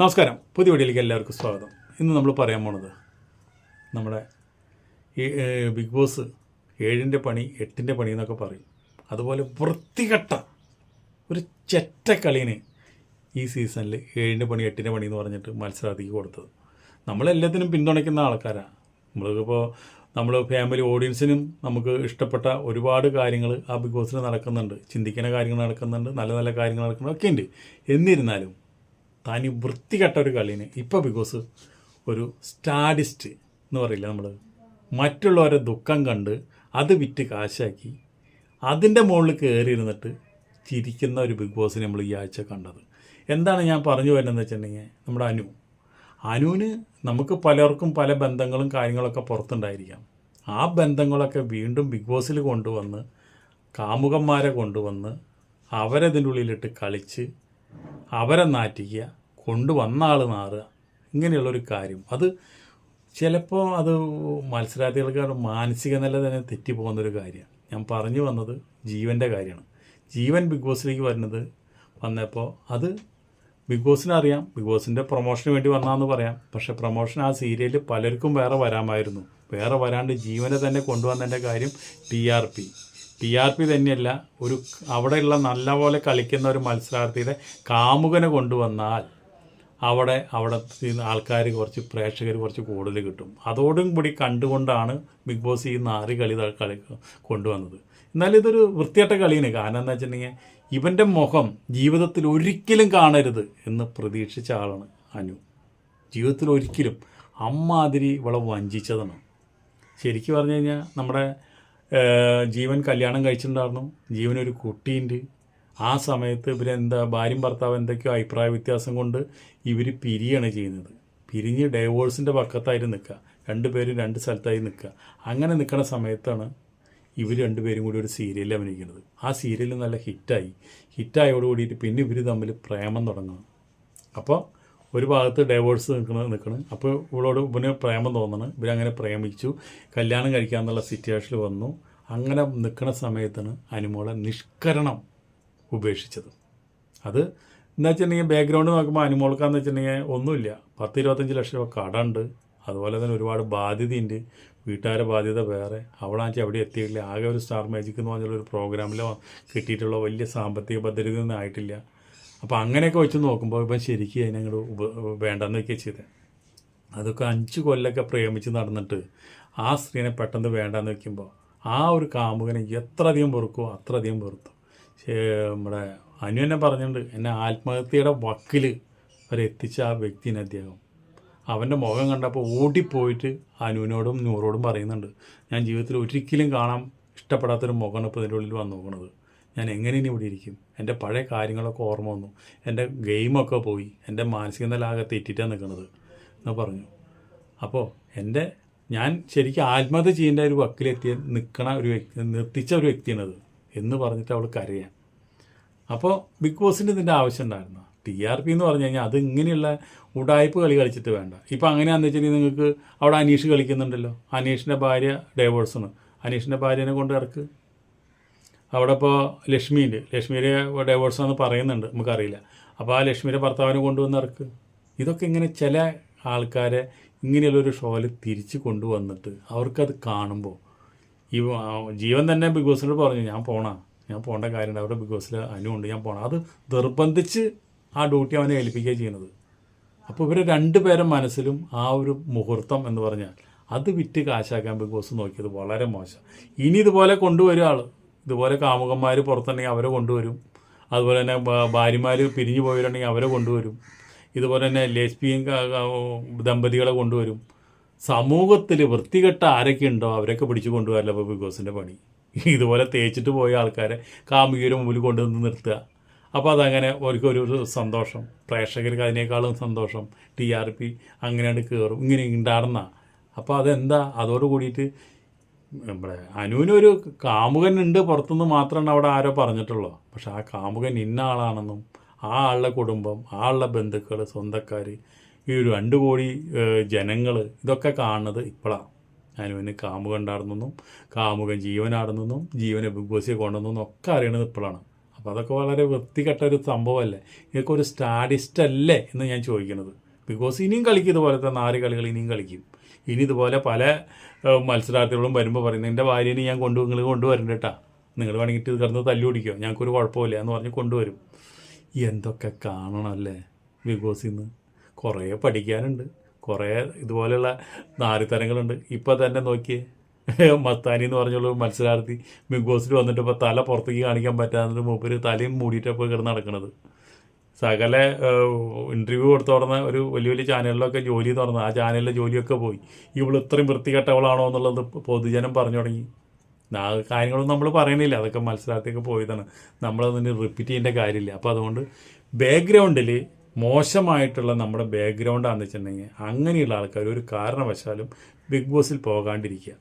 നമസ്കാരം. പുതിയ വീഡിയോയിലേക്ക് എല്ലാവർക്കും സ്വാഗതം. ഇന്ന് നമ്മൾ പറയാൻ പോണത് നമ്മുടെ ഈ ബിഗ് ബോസ് ഏഴിന്റെ പണി എട്ടിന്റെ പണി എന്നൊക്കെ പറയും. അതുപോലെ വൃത്തികെട്ട ഒരു ചെറ്റക്കളീന് ഈ സീസണിൽ ഏഴിന്റെ പണി എട്ടിന്റെ പണി എന്ന് പറഞ്ഞിട്ട് മത്സരാർത്ഥിക്ക് കൊടുത്തത്. നമ്മളെല്ലാത്തിനും പിന്തുണയ്ക്കുന്ന ആൾക്കാരാണ് നമ്മളിപ്പോൾ നമ്മൾ ഫാമിലി ഓഡിയൻസിനും നമുക്ക് ഇഷ്ടപ്പെട്ട ഒരുപാട് കാര്യങ്ങൾ ആ ബിഗ് ബോസിൽ നടക്കുന്നുണ്ട്. ചിന്തിക്കുന്ന കാര്യങ്ങൾ നടക്കുന്നുണ്ട്. നല്ല നല്ല കാര്യങ്ങൾ നടക്കുന്നുണ്ട്. ഒക്കെ ഉണ്ട്. എന്നിരുന്നാലും തനി വൃത്തികെട്ട ഒരു കളീന് ഇപ്പോൾ ബിഗ് ബോസ് ഒരു സ്റ്റാഡിസ്റ്റ് എന്ന് പറയില്ല നമ്മൾ മറ്റുള്ളവരെ ദുഃഖം കണ്ട് അത് വിറ്റ് കാശാക്കി അതിന്റെ മുകളിൽ കയറി ഇരുന്നിട്ട് ചിരിക്കുന്ന ഒരു ബിഗ് ബോസിനെ നമ്മൾ ഈ ആഴ്ച കണ്ടത്. എന്താണ് ഞാൻ പറഞ്ഞു വരുന്നതെന്ന് വെച്ചിട്ടുണ്ടെങ്കിൽ നമ്മുടെ അനു. അനുവിന് നമുക്ക് പലർക്കും പല ബന്ധങ്ങളും കാര്യങ്ങളൊക്കെ പുറത്തുണ്ടായിരിക്കാം. ആ ബന്ധങ്ങളൊക്കെ വീണ്ടും ബിഗ് ബോസിൽ കൊണ്ടുവന്ന് കാമുകന്മാരെ കൊണ്ടുവന്ന് അവരതിന്റെ ഉള്ളിലിട്ട് കളിച്ച് അവരെ നാറ്റിക്കുക കൊണ്ടുവന്ന ആൾ മാറുക. ഇങ്ങനെയുള്ളൊരു കാര്യം. അത് ചിലപ്പോൾ അത് മത്സരാർത്ഥികൾക്ക് മാനസിക നില തന്നെ തെറ്റിപ്പോകുന്നൊരു കാര്യമാണ്. ഞാൻ പറഞ്ഞു വന്നത് ജീവന്റെ കാര്യമാണ്. ജീവൻ ബിഗ് ബോസിലേക്ക് വരുന്നത് വന്നപ്പോൾ അത് ബിഗ് ബോസിനെ അറിയാം. ബിഗ് ബോസിന്റെ പ്രൊമോഷന് വേണ്ടി വന്നാന്ന് പറയാം. പക്ഷേ പ്രൊമോഷൻ ആ സീരിയലിൽ പലർക്കും വേറെ വരാമായിരുന്നു. വേറെ വരാണ്ട് ജീവനെ തന്നെ കൊണ്ടുവന്നതിന്റെ കാര്യം T R P. T R P തന്നെയല്ല ഒരു അവിടെയുള്ള നല്ലപോലെ കളിക്കുന്ന ഒരു മത്സരാർത്ഥിയുടെ കാമുകനെ കൊണ്ടുവന്നാൽ അവിടെ അവിടെ ആൾക്കാർ കുറച്ച് പ്രേക്ഷകർ കുറച്ച് കൂടുതൽ കിട്ടും. അതോടും കൂടി കണ്ടുകൊണ്ടാണ് ബിഗ് ബോസ് ഈ നാല് കളി കളി കൊണ്ടുവന്നത്. എന്നാലും ഇതൊരു വൃത്തിയായിട്ട കളിയാണ്. കാരണം എന്താ വെച്ചിട്ടുണ്ടെങ്കിൽ ഇവന്റെ മുഖം ജീവിതത്തിൽ ഒരിക്കലും കാണരുത് എന്ന് പ്രതീക്ഷിച്ച ആളാണ് അനു. ജീവിതത്തിൽ ഒരിക്കലും അമ്മാതിരി ഇവളെ വഞ്ചിച്ചതാണ്. ശരിക്കും പറഞ്ഞു കഴിഞ്ഞാൽ നമ്മുടെ ജീവൻ കല്യാണം കഴിച്ചിട്ടുണ്ടായിരുന്നു. ജീവനൊരു കുട്ടിയുണ്ട്. ആ സമയത്ത് ഇവരെന്താ ഭാര്യയും ഭർത്താവ് എന്തൊക്കെയോ അഭിപ്രായ വ്യത്യാസം കൊണ്ട് ഇവർ പിരിയാണ് ചെയ്യുന്നത്. പിരിഞ്ഞ് ഡൈവോഴ്സിന്റെ പക്കത്തായിട്ട് നിൽക്കുക. രണ്ടുപേരും രണ്ട് സ്ഥലത്തായി നിൽക്കുക. അങ്ങനെ നിൽക്കുന്ന സമയത്താണ് ഇവർ രണ്ടുപേരും കൂടി ഒരു സീരിയൽ അഭിനയിക്കുന്നത്. ആ സീരിയൽ നല്ല ഹിറ്റായി. ഹിറ്റായോട് കൂടിയിട്ട് പിന്നെ ഇവർ തമ്മിൽ പ്രേമം തുടങ്ങണം അപ്പോൾ ഒരു ഭാഗത്ത് ഡൈവോഴ്സ് നിൽക്കണ നിൽക്കണം. അപ്പോൾ ഇവളോട് ഇവന് പ്രേമം തോന്നണം. ഇവരങ്ങനെ പ്രേമിച്ചു. കല്യാണം കഴിക്കാമെന്നുള്ള സിറ്റുവേഷനിൽ വന്നു. അങ്ങനെ നിൽക്കുന്ന സമയത്താണ് അനുമോളെ നിഷ്കരണം ഉപേക്ഷിച്ചത്. അത് എന്താ വെച്ചിട്ടുണ്ടെങ്കിൽ ബാക്ക്ഗ്രൗണ്ട് നോക്കുമ്പോൾ അനുമോൾക്കാന്ന് വെച്ചിട്ടുണ്ടെങ്കിൽ ഒന്നുമില്ല. പത്ത് ഇരുപത്തഞ്ച് ലക്ഷം രൂപ കടമുണ്ട് അതുപോലെ തന്നെ ഒരുപാട് ബാധ്യതയുണ്ട്. വീട്ടുകാരെ ബാധ്യത വേറെ. അവളാണെന്ന് അവിടെ എത്തിയിട്ടില്ല. ആകെ ഒരു സ്റ്റാർ മാജിക് എന്ന് പറഞ്ഞുള്ള ഒരു പ്രോഗ്രാമിൽ കിട്ടിയിട്ടുള്ള വലിയ സാമ്പത്തിക പദ്ധതി ഒന്നും ആയിട്ടില്ല. അപ്പോൾ അങ്ങനെയൊക്കെ വെച്ച് നോക്കുമ്പോൾ ഇപ്പം ശരിക്കും അതിനങ്ങോട് ഉപ വേണ്ടെന്ന് വെക്കുക ചെയ്തത് അതൊക്കെ അഞ്ച് കൊല്ലമൊക്കെ പ്രേമിച്ച് നടന്നിട്ട് ആ സ്ത്രീനെ പെട്ടെന്ന് വേണ്ടെന്ന് വെക്കുമ്പോൾ ആ ഒരു കാമുകനെ എത്ര അധികം വെറുക്കുമോ അത്ര അധികം വെറുത്തു. നമ്മുടെ അനു എന്നെ പറഞ്ഞിട്ടുണ്ട് എന്നെ ആത്മഹത്യയുടെ വക്കിൽ വരെ എത്തിച്ച ആ വ്യക്തിനെ അദ്ദേഹം. അവന്റെ മുഖം കണ്ടപ്പോൾ ഓടിപ്പോയിട്ട് അനുവിനോടും നൂറോടും പറയുന്നുണ്ട് ഞാൻ ജീവിതത്തിൽ ഒരിക്കലും കാണാൻ ഇഷ്ടപ്പെടാത്തൊരു മുഖമാണ് ഇപ്പോൾ ഇതിന്റെ ഉള്ളിൽ വന്നു നോക്കുന്നത് ഞാൻ എങ്ങനെ ഇനി ഇവിടെ ഇരിക്കും? എന്റെ പഴയ കാര്യങ്ങളൊക്കെ ഓർമ്മ വന്നു. എന്റെ ഗെയിമൊക്കെ പോയി. എന്റെ മാനസിക നില ആകെ തെറ്റിട്ടാണ് നിൽക്കുന്നത് എന്ന് പറഞ്ഞു. അപ്പോൾ എന്റെ ഞാൻ ശരിക്കും ആത്മഹത്യ ചെയ്യേണ്ട ഒരു വക്കിലെത്തിയ നിൽക്കണ ഒരു വ്യക്തി നിർത്തിച്ച ഒരു വ്യക്തിയാണത് എന്ന് പറഞ്ഞിട്ട് അവൾ കരയാം. അപ്പോൾ ബിഗ് ബോസിന്റെ ഇതിന്റെ ആവശ്യം ഉണ്ടായിരുന്നു. ടി ആർ പി എന്ന് പറഞ്ഞു കഴിഞ്ഞാൽ അത് ഇങ്ങനെയുള്ള ഉടായ്പ കളി കളിച്ചിട്ട് വേണ്ട. ഇപ്പോൾ അങ്ങനെയാണെന്ന് വെച്ചിട്ടുണ്ടെങ്കിൽ നിങ്ങൾക്ക് അവിടെ അനീഷ് കളിക്കുന്നുണ്ടല്ലോ. അനീഷിന്റെ ഭാര്യ ഡൈവോഴ്സാണ് അനീഷിന്റെ ഭാര്യനെ കൊണ്ട് ഇറക്ക്. അവിടെ ഇപ്പോൾ ലക്ഷ്മിയുണ്ട്. ലക്ഷ്മിയുടെ ഡൈവോഴ്സാന്ന് പറയുന്നുണ്ട്. നമുക്കറിയില്ല. അപ്പോൾ ആ ലക്ഷ്മിയുടെ ഭർത്താവിനെ കൊണ്ടുവന്ന് ഇറക്ക്. ഇതൊക്കെ ഇങ്ങനെ ചില ആൾക്കാരെ ഇങ്ങനെയുള്ളൊരു ഷോയിൽ തിരിച്ച് കൊണ്ടുവന്നിട്ട് അവർക്കത് കാണുമ്പോൾ ഈ ജീവൻ തന്നെ ബിഗ് ബോസിനോട് പറഞ്ഞു ഞാൻ പോണ ഞാൻ പോകേണ്ട കാര്യമുണ്ട് അവിടെ ബിഗ് ബോസിൽ അനുണ്ട് ഞാൻ പോകണം അത് നിർബന്ധിച്ച് ആ ഡ്യൂട്ടി അവനെ ഏൽപ്പിക്കുക ചെയ്യുന്നത് അപ്പോൾ ഇവരെ പേരെ മനസ്സിലും ആ ഒരു മുഹൂർത്തം എന്ന് പറഞ്ഞാൽ അത് വിറ്റ് കാശാക്കാൻ ബിഗ് ബോസ് നോക്കിയത് വളരെ മോശം. ഇനി ഇതുപോലെ കൊണ്ടുവരും ആൾ ഇതുപോലെ കാമുകന്മാർ പുറത്തുണ്ടെങ്കിൽ അവരെ കൊണ്ടുവരും. അതുപോലെ തന്നെ ഭാര്യമാർ പിരിഞ്ഞു പോയവരുണ്ടെങ്കിൽ അവരെ കൊണ്ടുവരും. ഇതുപോലെ തന്നെ ലേസ്പിയും ദമ്പതികളെ കൊണ്ടുവരും. സമൂഹത്തിൽ വൃത്തികെട്ട ആരൊക്കെ ഉണ്ടോ അവരൊക്കെ പിടിച്ചു ഇപ്പോൾ ബിഗ് ബോസിന്റെ പണി. ഇതുപോലെ തേച്ചിട്ട് പോയ ആൾക്കാരെ കാമുകിയുടെ മുമ്പിൽ കൊണ്ടുവന്ന് നിർത്തുക. അപ്പോൾ അതങ്ങനെ അവർക്കൊരു സന്തോഷം. പ്രേക്ഷകർക്ക് അതിനേക്കാളും സന്തോഷം. ടി ആർ പി അങ്ങനെയാണ് കയറും ഇങ്ങനെ ഉണ്ടാടുന്ന അപ്പോൾ അതെന്താ? അതോട് കൂടിയിട്ട് നമ്മുടെ അനുവിനൊരു കാമുകൻ ഉണ്ട് പുറത്തുനിന്ന് മാത്രമാണ് അവിടെ ആരോ പറഞ്ഞിട്ടുള്ളൂ. പക്ഷേ ആ കാമുകൻ ഇന്ന ആളാണെന്നും ആ ആളുടെ കുടുംബം ആ ആളുടെ ബന്ധുക്കൾ സ്വന്തക്കാർ ഈ ഒരു രണ്ട് കോടി ജനങ്ങൾ ഇതൊക്കെ കാണുന്നത് ഇപ്പോഴാണ് അനുവിന് കാമുകൻ ഉണ്ടായിരുന്നെന്നും കാമുകൻ ജീവനാടുന്നെന്നും ജീവനെ ബിഗ് ബോസിൽ കൊണ്ടുവന്നെന്നും ഒക്കെ അറിയണത് ഇപ്പോഴാണ് അപ്പോൾ അതൊക്കെ വളരെ വൃത്തികെട്ട ഒരു സംഭവമല്ലേ? ഇതൊക്കെ ഒരു സ്റ്റാഡിസ്റ്റ് അല്ലേ എന്ന് ഞാൻ ചോദിക്കുന്നത് ബിക്കോസ് ഇനിയും കളിക്കും ഇതുപോലത്തെ നാല് കളികൾ ഇനിയും കളിക്കും. ഇനി ഇതുപോലെ പല മത്സരാർത്ഥികളും വരുമ്പോൾ പറയുന്നത് എന്റെ ഭാര്യനെ ഞാൻ കൊണ്ടു നിങ്ങൾ കൊണ്ടുവരണ്ട കേട്ടാ നിങ്ങൾ വേണമെങ്കിൽ ഇത് കിടന്ന് തല്ലി പിടിക്കോ ഞങ്ങൾക്കൊരു കുഴപ്പമില്ല എന്ന് പറഞ്ഞ് കൊണ്ടുവരും. എന്തൊക്കെ കാണണമല്ലേ ബിഗ് ബോസിൽ നിന്ന് കുറേ പഠിക്കാനുണ്ട്. കുറേ ഇതുപോലെയുള്ള നാരിത്തരങ്ങളുണ്ട്. ഇപ്പോൾ തന്നെ നോക്കിയേ. മത്താനി എന്ന് പറഞ്ഞുള്ള മത്സരാർത്ഥി ബിഗ് ബോസിൽ വന്നിട്ട് ഇപ്പോൾ തല പുറത്തേക്ക് കാണിക്കാൻ പറ്റാതെ മൂപ്പര് തലയും മൂടിയിട്ടപ്പോൾ കിടന്ന് നടക്കുന്നത് സകല ഇന്റർവ്യൂ കൊടുത്തു തുടർന്ന ഒരു വലിയ വലിയ ചാനലിലൊക്കെ ജോലി തുറന്ന് ആ ചാനലിലെ ജോലിയൊക്കെ പോയി. ഇവൾ ഇത്രയും വൃത്തികെട്ടവളാണോ എന്നുള്ളത് പൊതുജനം പറഞ്ഞു തുടങ്ങി. ആ കാര്യങ്ങളൊന്നും നമ്മൾ പറയണില്ല അതൊക്കെ മത്സരാർത്ഥിയൊക്കെ പോയതാണ്. നമ്മളതിന് റിപ്പീറ്റ് ചെയ്യേണ്ട കാര്യമില്ല. അപ്പോൾ അതുകൊണ്ട് ബാക്ക്ഗ്രൗണ്ടിൽ മോശമായിട്ടുള്ള നമ്മുടെ ബാക്ക്ഗ്രൗണ്ട് ആണെന്ന് വെച്ചിട്ടുണ്ടെങ്കിൽ അങ്ങനെയുള്ള ആൾക്കാർ ഒരു കാരണവശാലും ബിഗ് ബോസിൽ പോകാണ്ടിരിക്കുക.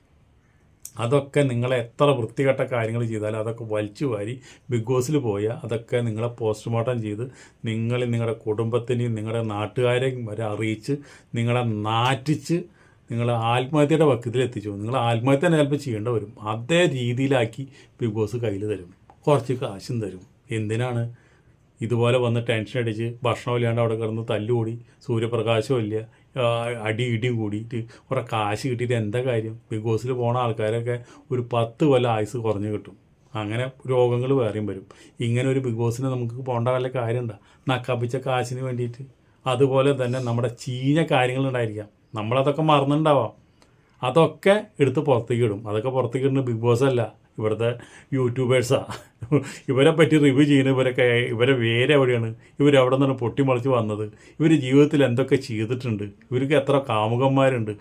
അതൊക്കെ നിങ്ങളെ എത്ര വൃത്തികെട്ട കാര്യങ്ങൾ ചെയ്താലും അതൊക്കെ വലിച്ചു വാരി ബിഗ് ബോസിൽ പോയാൽ അതൊക്കെ നിങ്ങളെ പോസ്റ്റ്മോർട്ടം ചെയ്ത് നിങ്ങൾ നിങ്ങളുടെ കുടുംബത്തിനെയും നിങ്ങളുടെ നാട്ടുകാരെയും വരെ അറിയിച്ച് നിങ്ങളെ നാറ്റിച്ച് നിങ്ങളെ ആത്മഹത്യയുടെ വക്കത്തിൽ എത്തിച്ചു. നിങ്ങൾ ആത്മഹത്യ തന്നെ ചിലപ്പോൾ ചെയ്യേണ്ട വരും. അതേ രീതിയിലാക്കി ബിഗ് ബോസ് കയ്യിൽ തരും. കുറച്ച് കാശും തരും. എന്തിനാണ്? ഇതുപോലെ വന്ന് ടെൻഷൻ അടിച്ച് ഭക്ഷണം ഇല്ലാണ്ട് അവിടെ കിടന്ന് തല്ലുകൂടി ആ, അടി ഇടിയും കൂടിയിട്ട് കുറേ കാശ് കിട്ടിയിട്ട് എന്താ കാര്യം? ബിഗ് ബോസിൽ പോണ ആൾക്കാരൊക്കെ ഒരു പത്ത് കൊല്ലം ആയുസ് കുറഞ്ഞു കിട്ടും. അങ്ങനെ രോഗങ്ങൾ വേറെയും വരും. ഇങ്ങനെ ഒരു ബിഗ് ബോസിന് നമുക്ക് പോകേണ്ട വല്ല കാര്യമുണ്ടോ നക്കാപ്പിച്ച കാശിന് വേണ്ടിയിട്ട്. അതുപോലെ തന്നെ നമ്മുടെ ചീഞ്ഞ കാര്യങ്ങളുണ്ടായിരിക്കാം നമ്മളതൊക്കെ മറന്നിട്ടുണ്ടാവാം അതൊക്കെ എടുത്ത് പുറത്തേക്ക് ഇടും. അതൊക്കെ പുറത്തേക്ക് ഇടുന്ന ബിഗ് ബോസ് അല്ല. ഇവിടുത്തെ യൂട്യൂബേഴ്സാണ് ഇവരെ പറ്റി റിവ്യൂ ചെയ്യുന്ന ഇവരൊക്കെ ഇവരെ വേര് എവിടെയാണ്? ഇവരവിടെ നിന്നാണ് പൊട്ടിമുളച്ച് വന്നത്. ഇവർ ജീവിതത്തിൽ എന്തൊക്കെ ചെയ്തിട്ടുണ്ട്? ഇവർക്ക് എത്ര കാമുകന്മാരുണ്ട്?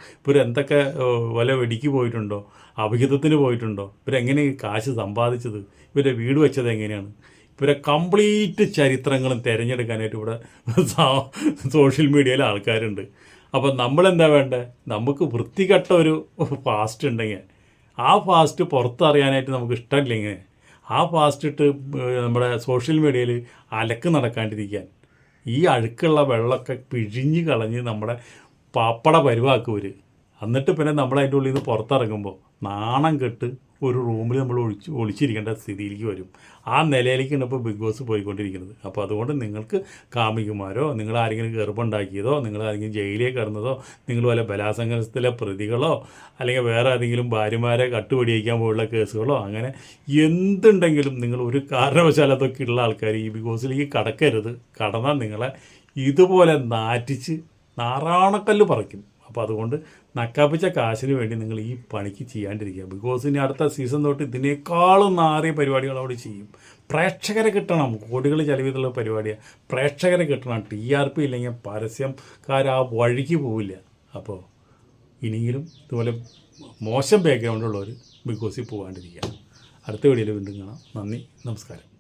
ഏഹ്, വല്ല വെടിക്ക് പോയിട്ടുണ്ടോ? അഭിഹിതത്തിന് പോയിട്ടുണ്ടോ? ഇവരെങ്ങനെ കാശ് സമ്പാദിച്ചത്? ഇവരെ വീട് വെച്ചത് എങ്ങനെയാണ്? ഇവരെ കംപ്ലീറ്റ് ചരിത്രങ്ങളും തിരഞ്ഞെടുക്കാനായിട്ട് ഇവിടെ സോഷ്യൽ മീഡിയയിൽ ആൾക്കാരുണ്ട്. അപ്പം നമ്മളെന്താ വേണ്ടത് നമുക്ക് വൃത്തികെട്ട ഒരു പാസ്റ്റ് ഉണ്ടെങ്കിൽ ആ ഫാസ്റ്റ് പുറത്തറിയാനായിട്ട് നമുക്ക് ഇഷ്ടമില്ലെങ്കിൽ ആ ഫാസ്റ്റ് ഇട്ട് നമ്മുടെ സോഷ്യൽ മീഡിയയിൽ അലക്ക് നടക്കാണ്ടിരിക്കാൻ. ഈ അഴുക്കുള്ള വെള്ളമൊക്കെ പിഴിഞ്ഞ് കളഞ്ഞ് നമ്മുടെ പാപ്പട പരുവാക്കുവർ എന്നിട്ട് പിന്നെ നമ്മളതിന്റെ ഉള്ളിൽ നിന്ന് പുറത്തിറങ്ങുമ്പോൾ നാണം കെട്ട് ഒരു റൂമിൽ നമ്മൾ ഒളിച്ച് ഒളിച്ചിരിക്കേണ്ട സ്ഥിതിയിലേക്ക് വരും. ആ നിലയിലേക്കാണ് ഇപ്പോൾ ബിഗ് ബോസ് പോയിക്കൊണ്ടിരിക്കുന്നത്. അപ്പോൾ അതുകൊണ്ട് നിങ്ങൾക്ക് കാമികുമാരോ നിങ്ങൾ ആരെങ്കിലും ഗർഭമുണ്ടാക്കിയതോ നിങ്ങൾ ആരെങ്കിലും ജയിലിലേക്ക് കിടന്നതോ നിങ്ങൾ വല്ല ബലാസംഗത്തിലെ പ്രതികളോ അല്ലെങ്കിൽ വേറെ ഏതെങ്കിലും ഭാര്യമാരെ കട്ടുപിടിയിക്കാൻ പോലുള്ള കേസുകളോ അങ്ങനെ എന്തുണ്ടെങ്കിലും നിങ്ങൾ ഒരു കാരണവശാലത്തൊക്കെ ഉള്ള ആൾക്കാർ ഈ ബിഗ് ബോസിലേക്ക് കടക്കരുത്. കടന്നാൽ നിങ്ങളെ ഇതുപോലെ നാറ്റിച്ച് നാറാണക്കല്ല് പറിക്കും. അപ്പോൾ അതുകൊണ്ട് നക്കാപ്പിച്ച കാശിന് വേണ്ടി നിങ്ങൾ ഈ പണിക്ക് ചെയ്യാണ്ടിരിക്കുക. ബിക്കോസ് ഇനി അടുത്ത സീസൺ തൊട്ട് ഇതിനേക്കാളും നാറിയ പരിപാടികൾ അവിടെ ചെയ്യും. പ്രേക്ഷകരെ കിട്ടണം. കോടികൾ ചെലവിലുള്ള പരിപാടിയാണ് പ്രേക്ഷകരെ കിട്ടണം. ടി ആർ പി ഇല്ലെങ്കിൽ പരസ്യംകാർ ആ വഴിക്ക് പോവില്ല. അപ്പോൾ ഇനിയെങ്കിലും ഇതുപോലെ മോശം ബാക്ക്ഗ്രൗണ്ടുള്ളവർ ബിഗ് ബോസിൽ പോകാണ്ടിരിക്കുക അടുത്ത വീഡിയോയിൽ വീണ്ടും കാണാം. നന്ദി. നമസ്കാരം.